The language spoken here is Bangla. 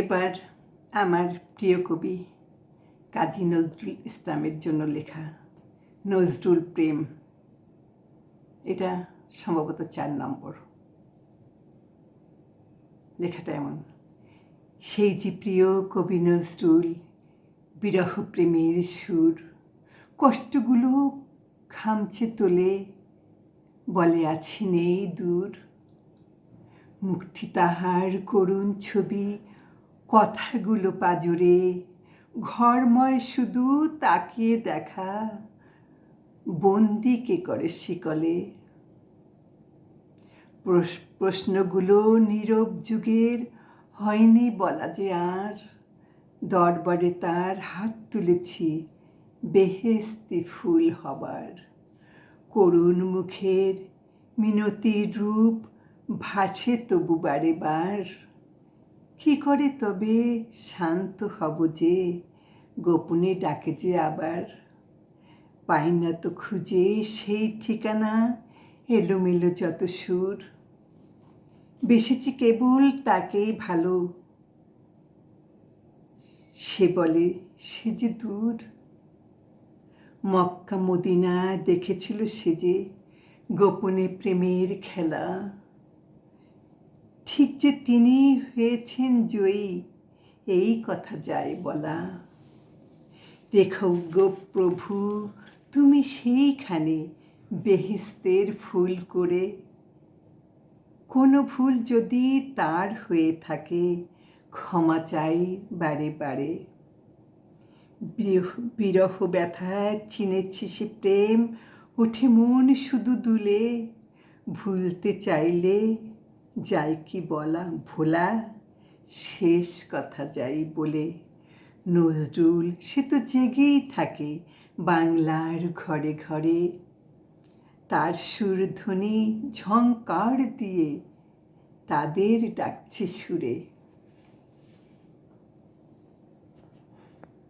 এবার আমার প্রিয় কবি কাজী নজরুল ইসলামের জন্য লেখা নজরুল প্রেম। এটা সম্ভবত চার নম্বর। লেখাটা এমন, সেই যে প্রিয় কবি নজরুল, বিরহ প্রেমের সুর, কষ্টগুলো খামছে তোলে, বলে আছি নেই দূর। মুক্তি তাহার করুণ ছবি কথাগুলো পাজরে, ঘরময় শুধু তাকিয়ে দেখা। বন্দি কে করে শিকলে? প্রশ- প্রশ্নগুলো নীরব যুগের, হয়নি বলা যে আর। দরবারে তার হাত তুলেছি, বেহেস্তি ফুল হবার। করুণ মুখের মিনতির রূপ ভাসে তবু বারে বার। কি করে তবে শান্ত হব যে? গোপনে ডাকে যে আবার। পাই না তো খুঁজে সেই ঠিকানা, এলোমেলো যত সুর। বেসেছি কেবল তাকেই ভালো। সে বলে, সে যে দূর। মক্কা মদিনা দেখেছিল সে যে গোপনে প্রেমের খেলা। ঠিক যে তিনি হয়েছেন জয়ী, এই কথা যায় বলা। দেখো গো প্রভু, তুমি সেইখানে বেহেস্তের ফুল করে। কোনো ভুল যদি তার হয়ে থাকে, ক্ষমা চাই বারে বারে। বিরহ বিরহ ব্যথা চিনেছি সে প্রেম, ওঠে মন শুধু দুলে। ভুলতে চাইলে যাই কি বলা ভোলা, শেষ কথা যাই বলে। নজরুল, সে তো জেগেই থাকে বাংলার ঘরে ঘরে। তার সুরধ্বনি ঝংকার দিয়ে তাদের ডাকছে সুরে।